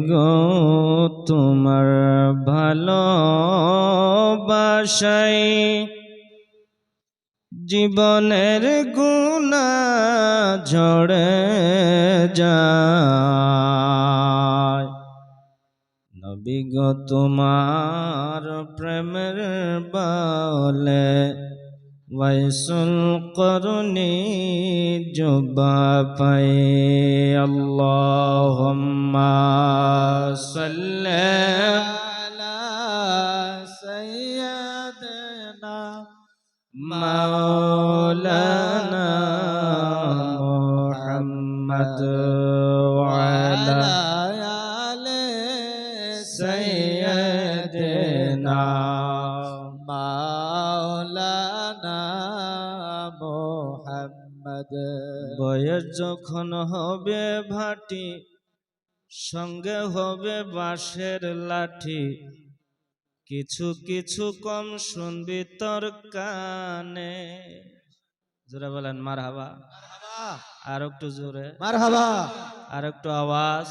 গো তোমার ভালোবাসাই জীবনের গুণা ঝরে যায় নবী গো তোমার প্রেমের বলে ওয়াইসুল করুণি জুবাফাই আল্লাহুম্মা সাল্লি আলা সাইয়্যিদিনা মাওলানা বয়স যখন হবে ভাটি সঙ্গে হবে বাঁশের লাঠি। কিছু কিছু কম শুনবি তোর কানে। জোরে বলেন মার হাবা আর একটু জোরে। মার হাবা আর একটু আওয়াজ।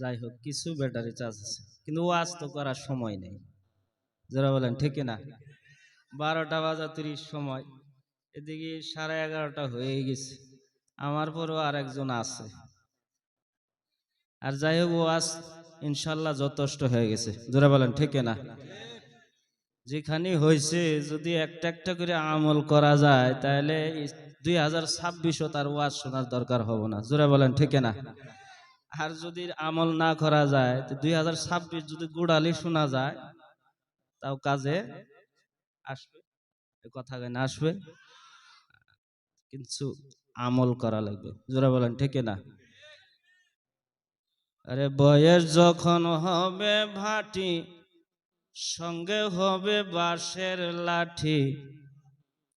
যাই হোক কিছু ব্যাটারি চার্জ আছে কিন্তু ওয়াজ তো করার সময় নেই। যারা বলেন ঠিক না বারোটা বাজা তিরিশ সময়। এদিকে সাড়ে এগারোটা হয়ে গেছে। আমার পরেও আর একজন আছে। আর যাই হোক ওয়াজ ইনশাল্লাহ যথেষ্ট হয়ে গেছে। যারা বলেন, ঠিক না? যেখানে হয়েছে, যদি একটা একটা করে আমল করা যায়, তাহলে দুই হাজার ছাব্বিশও তার ওয়াজ শোনার দরকার হবে না। জোরা বলেন, ঠিক না? আর যদি আমল না করা যায়, তো দুই হাজার ছাব্বিশ যদি গুড়ালি শোনা যায়, তাও কাজে আসবে। কথা কেন আসবে? কিন্তু আমল করা লাগবে। জোরে বলেন, ঠিক না আরে বয়স যখন হবে ভাটি, সঙ্গে হবে বাঁশের লাঠি।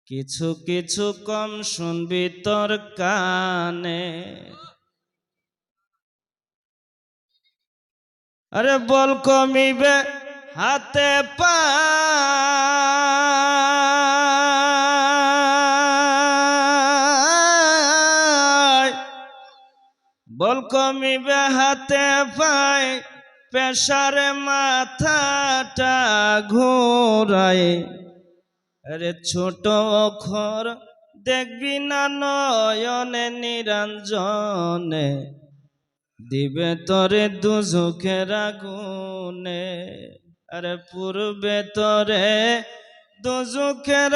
কিছু কিছু কম শুনবি তোর কানে। আরে বল কমিবে হাতে পায় বল কমিবে হাতে পায়, পেশারে মাথাটা ঘোরায়। আরে ছোট অক্ষর দেখবি না নয়নে নিরঞ্জনে, দিবে তোরে দুঝুকের আগুনে। আরে পূর্বে তোরে দুঝুকের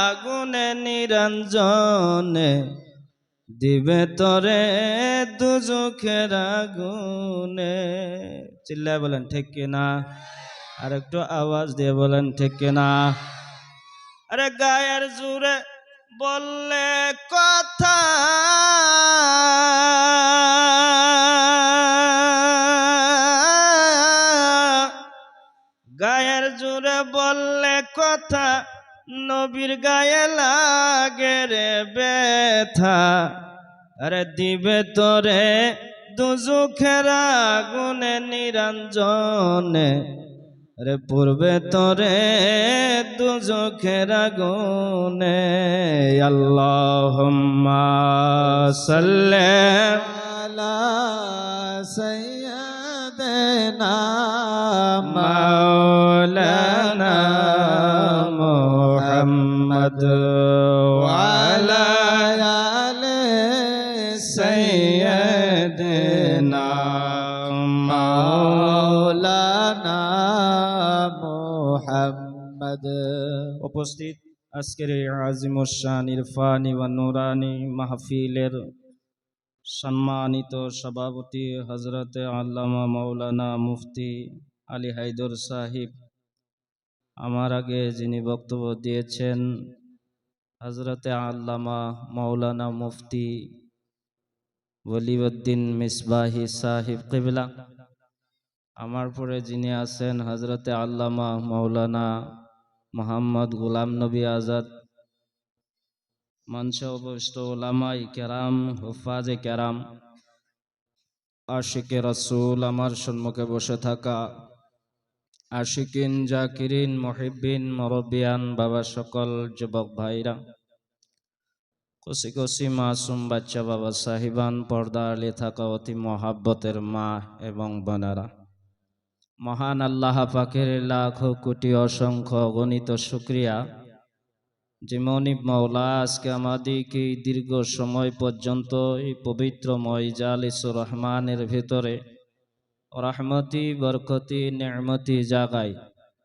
আগুনে নিরঞ্জনে দিবে তোরে দুঝুকের আগুনে। চিল্লায় বলেন, ঠিক কিনা? আর একটু আওয়াজ দিয়ে বলেন, ঠিক কিনা? আরে গায়ের জুড়ে বললে কথা। গায়ের জুড়ে বললে কথা। নবীর গায়ে লাগে রে ব্যথা। আরে দিবে তোরে দুজুখেরা গুনে নিরঞ্জনে। রে পূর্বে তোরে দুজুখেরা গুনে আল্লাহুম্মা সাল্লে আলা সাইয়্যিদিনা মাওলানা محمد وعلى آل سيدنا مولانا محمد উপস্থিত আজকের এই আজিমুসান ইরফানি বা নুরানি মাহফিলের সম্মানিত সভাপতি হজরতে আল্লামা মৌলানা মুফতি আলী হায়দর সাহিব আমার আগে যিনি বক্তব্য দিয়েছেন হজরতে আল্লামা মৌলানা মুফতি ওলিউদ্দিন মিসবাহি সাহিব কিবলা। আমার পরে যিনি আছেন হজরতে আল্লামা মৌলানা মোহাম্মদ গুলাম নবী আজাদ। মঞ্চে উপবিষ্ট ওলামাই কেরাম, হুফাজে কেরাম, আশিকে রসুল আমার সম্মুখে বসে থাকা আশিকিন জাকিরিন মহিবিন মরবিয়ান বাবা সকল যুবক ভাইরা কষি কষি মাসুম বাচ্চা বাবা সাহিবান, পর্দা আলে থাকা অতি মহাব্বতের মা এবং বোনেরা। মহান আল্লাহ পাকের লাখ কোটি অসংখ্য গণিত শুক্রিয়া। যে মনিব মাওলা আজকে আমাদেরকে দীর্ঘ সময় পর্যন্ত এই পবিত্র ময়জালিসুর রহমানের ভেতরে রহমতি, বরকতি নেমতি জাগায়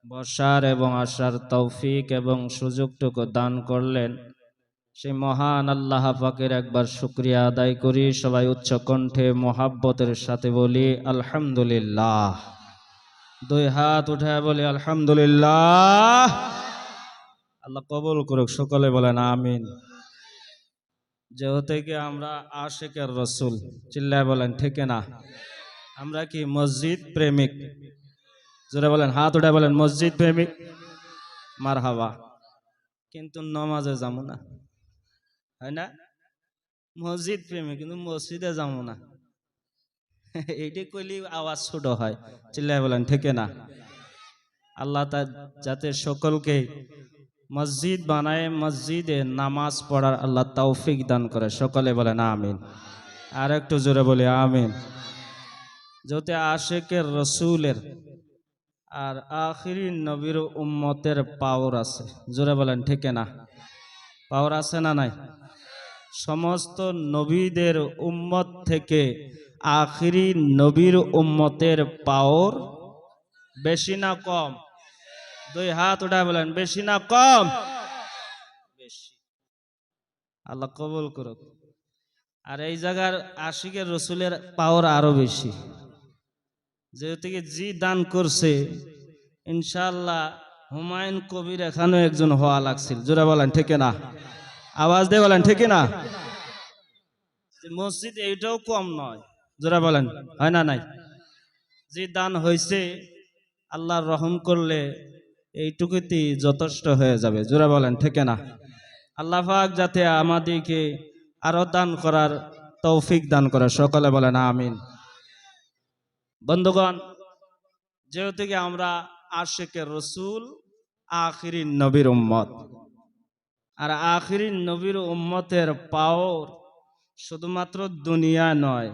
বর্ষার এবং আসার তৌফিক এবং সুযোগটুকু দান করলেন। সেই মহান আল্লাহ পাকের একবার শুক্রিয়া আদায় করি। সবাই উচ্চ কণ্ঠে মোহাব্বতের সাথে বলি, আলহামদুলিল্লাহ। দুই হাত উঠে বলি, আলহামদুলিল্লাহ। আল্লাহ কবুল করুক, সকলে বলেন, আমিন। যেহেতু আমরা আশেকের রসুল, চিল্লায় বলেন, ঠিক না? আমরা কি মসজিদ প্রেমিক? জোরে বলেন, হাত উঠে বলেন, মসজিদ প্রেমিক? মার হাওয়া কিন্তু নমাজে যাব না। হয় না? মসজিদ প্রেমিক, কিন্তু মসজিদে যাব না। এইটি কইলি আওয়াজ ছোট হয়। চিল্লায় বলেন, ঠিক না? আল্লাহ তা যাতে সকলকে মসজিদ বানায়, মসজিদে নামাজ পড়ার আল্লাহ তৌফিক দান করে। সকলে বলেন, আমিন। আর একটু জোরে বলি, আমিন। যাতে আশেকের রসুলের আর আখিরি নবীর উম্মতের পাওয়ার আছে। জোরে বলেন, ঠিক না? পাওয়ার আছে না নাই? সমস্ত নবীদের উম্মত থেকে আখিরি নবীর উম্মতের পাওয়ার বেশি না কম? দুই হাত উঠায় বলেন, বেশি না কম? বেশি। আল্লাহ কবুল করুক। আর এই জায়গার আশিকের রসুলের পাওয়ার আরও বেশি। যেহেতু জি দান করছে ইনশাল্লাহ হুমায়ুন কবির এখানেও একজন হওয়া লাগছিল। জোরা বলেন, ঠিক না আওয়াজ দিয়ে বলেন, ঠিক না মসজিদ এইটাও কম নয়। জোরা বলেন, হয় না নাই? যে দান হয়েছে আল্লাহ রহম করলে এইটুকুতেই যথেষ্ট হয়ে যাবে। জোরা বলেন, ঠিক না আল্লাহ যাতে আমাদেরকে আরও দান করার তৌফিক দান করে। সকলে বলেন, আমিন। বন্ধুগণ, যেহেতু আমরা আশেকের রসুল, আখিরি নবীর উম্মত। আর আখিরি নবীর উম্মতের পাওর শুধুমাত্র দুনিয়া নয়,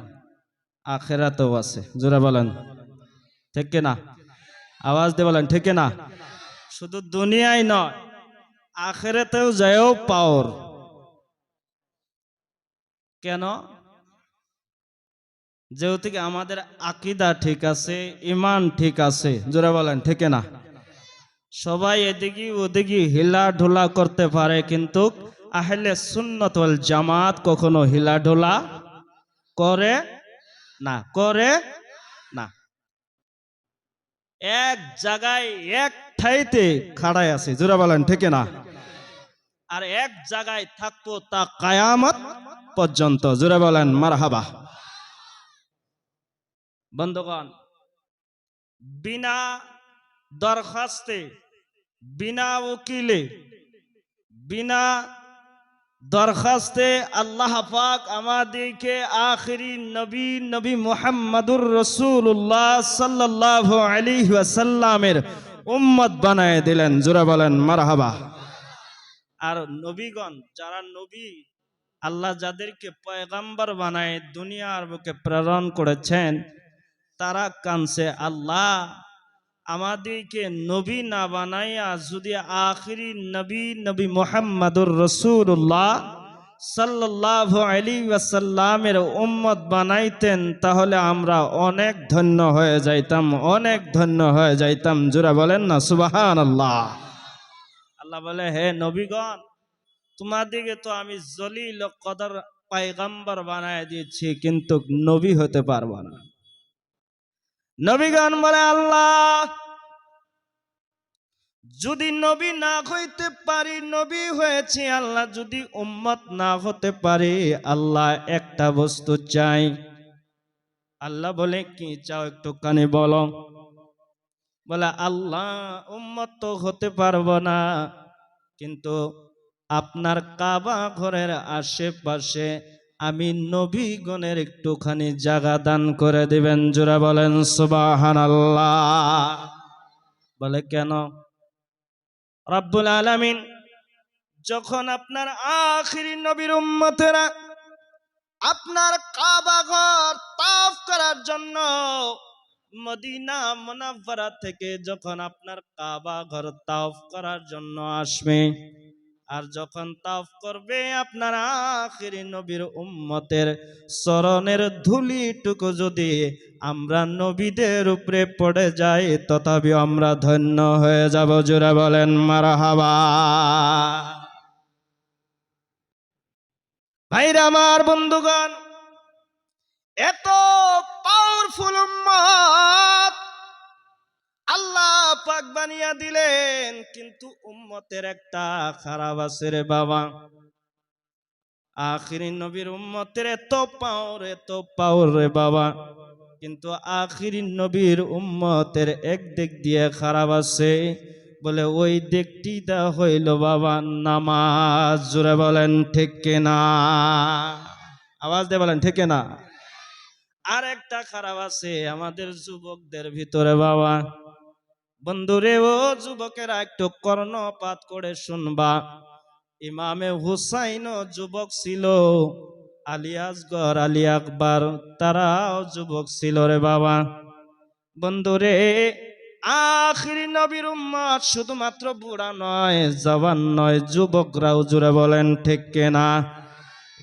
আখেরাতেও আছে। জোরে বলেন। ঠিক না আওয়াজ দিয়ে বলেন, ঠিক না শুধু দুনিয়ায় নয়, আখেরাতেও যায়ও পাওর। কেন? যেহেতু আমাদের আকিদা ঠিক আছে ইমান ঠিক আছে, জোরে বলেন, ঠিক না? সবাই এদিকে ওদিকে হিলা ঢোলা করতে পারে, কিন্তু আহলে সুন্নত জামাত কখনো হিলা ঢোলা করে না করে না। এক জায়গায় এক ঠাইতে খাড়ায় আছে, জোরে বলেন, ঠিক না? আর এক জায়গায় থাকতো তা কায়ামত পর্যন্ত, জোরে বলেন, মারহাবা। বন্ধুগণ, বিনা দরখাস্তে, বিনা উকিলে, বিনা দরখাস্তে আল্লাহ পাক আমাদেরকে আখরি নবী নবী মুহাম্মাদুর রসুল্লাহ সাল্লাহ আলী ওয়াসাল্লামের উম্মত বানায় দিলেন। জোরা বলেন, মারহাবা। আর নবীগণ, যারা নবী, আল্লাহ যাদেরকে পয়গাম্বর বানায় দুনিয়ার বুকে প্রেরণ করেছেন তারা কানছে আল্লাহ, আমাদেরকে নবী না বানাইয়া যদি আখিরি নবী নবী মোহাম্মদুর রসুল্লাহ সাল্লাহ আলী ওয়াসাল্লামের উম্মত বানাইতেন, তাহলে আমরা অনেক ধন্য হয়ে যাইতাম, অনেক ধন্য হয়ে যাইতাম। জোরা বলেন না সুবাহান আল্লাহ আল্লাহ বলে, হে নবীগণ তোমাদিকে তো আমি জলিল কদর পাইগাম্বর বানায় দিয়েছি, কিন্তু নবী হতে পারব না। নবীগণ বলে, আল্লাহ, যদি নবী না হইতে পারি, নবী হয়েছে আল্লাহ, যদি উম্মত না হতে পারে, আল্লাহ একটা বস্তু চাই। আল্লাহ বলে, কি চাও একটু কানে বলো। বলে, আল্লাহ, উম্মত তো হতে পারব না, কিন্তু আপনার কাবা ঘরের আশেপাশে আমি নবীগণের একটুখানি জায়গা দান করে দিবেন, জোরা বলেন সুবাহান আল্লাহ বলে কেন? রব্বুল আলামিন যখন আপনার আখিরি নবীর উম্মতেরা আপনার কাবা ঘর তাফ করার জন্য মদিনা মুনাফারা থেকে যখন আপনার কাবা ঘর তাফ করার জন্য আসবে আর যখন তাফ করবে আপনার আখিরি নবীর উম্মতের চরণের ধুলিটুকু যদি আমরা নবীদের উপরে পড়ে যাই, তথাপি আমরা ধন্য হয়ে যাব। জোরে বলেন মারা মারাহাবা। ভাইরা আমার বন্ধুগণ, এত পাওয়ারফুল উম্মত আল্লাহ পাক বানিয়া দিলেন, কিন্তু উম্মতের একটা খারাপ আছে রে বাবা। আখিরি নবীর উম্মতের এত পাওয়ার এত পাওয়ার রে বাবা। কিন্তু আখিরি নবীর উম্মতের এক দিক দিয়ে খারাপ আছে, বলে ওই দিকটি দা হইল বাবা নামাজ। জুড়ে বলেন, ঠিক না আওয়াজ দিয়ে বলেন, ঠিক না আর একটা খারাপ আছে আমাদের যুবকদের ভিতরে বাবা। বন্ধুরে ও যুবকেরা একটু কর্ণপাত করে শুনবা। ইমামে হুসাইন যুবক ছিল, আলী আসগর, আলী আকবর, তারাও যুবক ছিল রে বাবা। বন্ধুরে, আখিরি নবীর উম্মত শুধুমাত্র বুড়া নয় জবান নয়, যুবকরাও জুড়ে বলেন, ঠিক না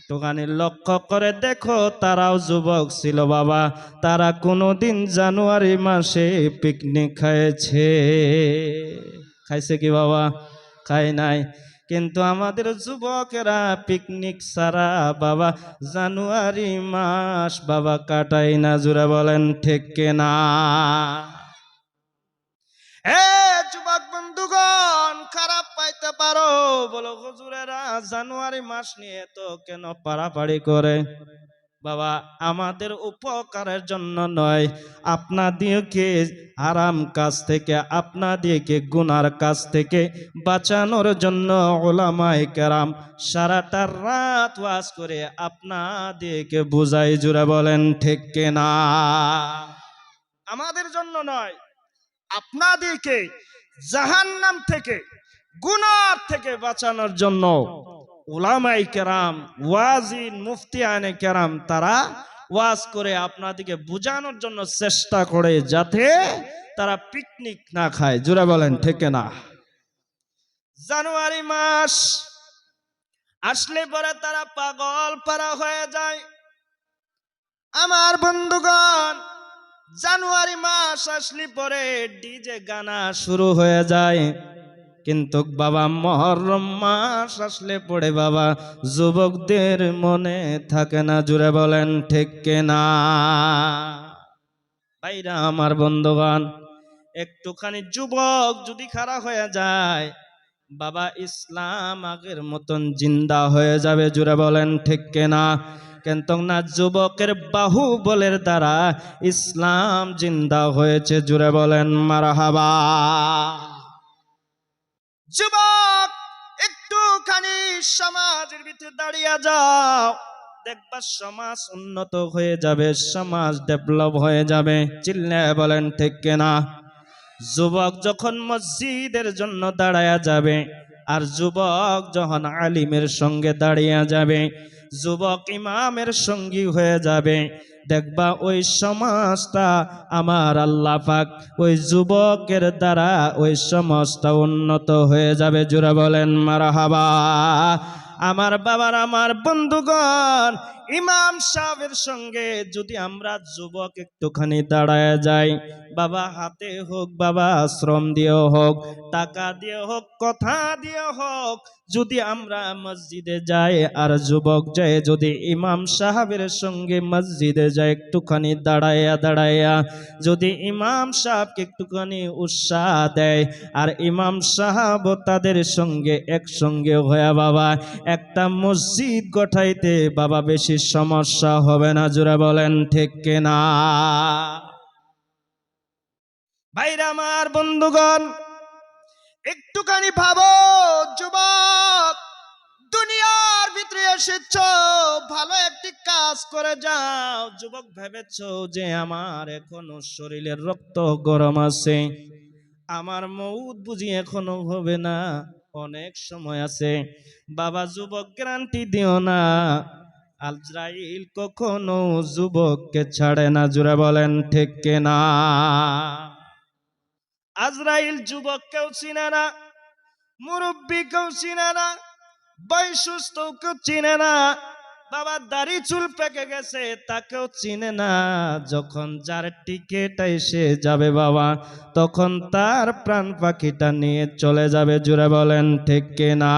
একটুখানি লক্ষ্য করে দেখো, তারাও যুবক ছিল বাবা। তারা কোনোদিন জানুয়ারি মাসে পিকনিক খাইছে খাইছে কি বাবা? খাই নাই। কিন্তু আমাদের যুবকেরা পিকনিক সারা বাবা, জানুয়ারি মাস বাবা কাটাই না জুড়ে বলেন, ঠিক না এ যুবক বন্ধুগণ, খারাপ পাইতে পারো। বলো, হুজুরেরা, জানুয়ারি মাস নিয়ে তো কেন পাড়াপাড়ি করে? বাবা, আমাদের উপকারের জন্য নয়। আপনাদিকে আরাম কাজ থেকে আপনাদিকে গুনার কাজ থেকে বাঁচানোর জন্য ওলামাই কেরাম সারাটা রাত ওয়াজ করে আপনাদিকে বুঝাই জুড়ে বলেন, ঠিক না আমাদের জন্য নয়। আপনাদেরকে জাহান্নাম থেকে, গুনার থেকে বাঁচানোর জন্য উলামাই কেরাম, ওয়াজিন, মুফতি আনে কেরাম, তারা ওয়াজ করে আপনাদেরকে বোঝানোর জন্য চেষ্টা করে যাতে তারা পিকনিক না খায়। জোরে বলেন, ঠিক না জানুয়ারি মাস আসলে পরে তারা পাগল পারা হয়ে যায়। আমার বন্ধুগণ জানুয়ারি মাস আসলে পরে ডিজে গানা শুরু হয়ে যায়। কিন্তু বাবা, মহরম মাস আসলে পড়ে বাবা, যুবকদের মনে থাকে না, জুড়ে বলেন, ঠিক না ভাইরা, আমার বন্ধুগণ, একটুখানি যুবক যদি খারাপ হয়ে যায়, বাবা ইসলাম আগের মতন জিন্দা হয়ে যাবে, জুড়ে বলেন, ঠিক না কিন্তু না যুবকের বাহুবলের দ্বারা ইসলাম জিন্দা হয়েছে, জুড়ে বলেন মারাহাবা। যুবক, একটুখানি সমাজের ভিতরে দাঁড়িয়ে যাও। দেখবা সমাজ উন্নত হয়ে যাবে, সমাজ ডেভেলপ হয়ে যাবে, চিল্লে বলেন ঠিক না যুবক যখন মসজিদের জন্য দাঁড়ায়া যাবে, আর যুবক যখন আলিমের সঙ্গে দাঁড়িয়ে যাবে যুবক ইমামের সঙ্গী হয়ে যাবে। দেখবা ওই সমাজটা আমার আল্লাহ পাক, ওই যুবকের দ্বারা ওই সমাজটা উন্নত হয়ে যাবে। জুড়ে বলেন, মারাহাবা। আমার বাবার, আমার বন্ধুগণ ইমাম সাহেবের সঙ্গে যদি আমরা যুবক একটুখানি দাঁড়ায় যাই, বাবা হাতে হোক, বাবা শ্রম দিয়ে হোক, টাকা দিয়ে হোক, কথা দিয়ে হোক, যদি আমরা মসজিদে যাই আর যুবক যায়, যদি ইমাম সাহেবের সঙ্গে মসজিদে যায় একটুখানি দাঁড়াইয়া দাঁড়াইয়া যদি ইমাম সাহেবকে একটুখানি উৎসাহ দেয়, আর ইমাম সাহাব তাদের সঙ্গে একসঙ্গে হয়ে বাবা, একটা মসজিদ গঠাইতে বাবা বেশি সমস্যা হবে না, জোরে বলেন, ঠিক না ভাইরা আমার বন্ধুগণ, একটুখানি ভাবো, যুবক, দুনিয়ার ভিতরে এসেছ, ভালো একটি কাজ করে যাও। যুবক, ভেবেছ যে আমার এখনও শরীরের রক্ত গরম আছে? আমার মৌত বুঝি এখনও হবে না, অনেক সময় আছে। বাবা, যুবক, গ্যারান্টি দিও না। আজরাইল কখনো যুবককে ছাড়ে না জুড়ে বলেন, ঠিক না আজরাইল যুবক কেউ চিনে না মুরব্বী কেউ চিনে না বয়সুস্থ কেউ চিনে না, বাবা দাড়ি চুল পেকে গেছে, তাকেও চিনে না। যখন যার টিকিট এসে যাবে বাবা, তখন তার প্রাণ পাখিটা নিয়ে চলে যাবে জুড়ে বলেন, ঠিক না